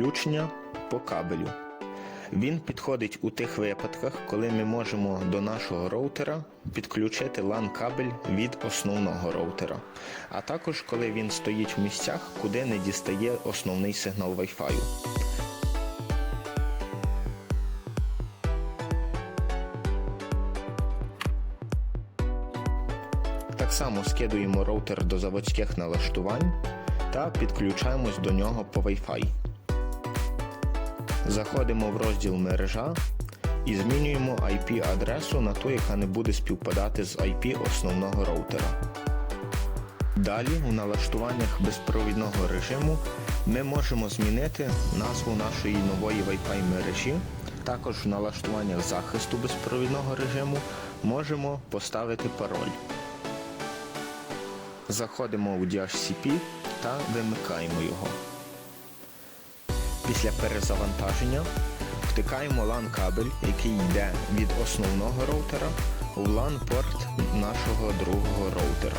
підключення по кабелю. Він підходить у тих випадках, коли ми можемо до нашого роутера підключити LAN кабель від основного роутера, а також коли він стоїть в місцях, куди не дістає основний сигнал Wi-Fi. Так само скидуємо роутер до заводських налаштувань та підключаємось до нього по Wi-Fi. Заходимо в розділ мережа і змінюємо IP-адресу на ту, яка не буде співпадати з IP основного роутера. Далі у налаштуваннях безпровідного режиму ми можемо змінити назву нашої нової Wi-Fi мережі. Також в налаштуваннях захисту безпровідного режиму можемо поставити пароль. Заходимо у DHCP та вимикаємо його. Після перезавантаження втикаємо LAN кабель, який йде від основного роутера у LAN порт нашого другого роутера.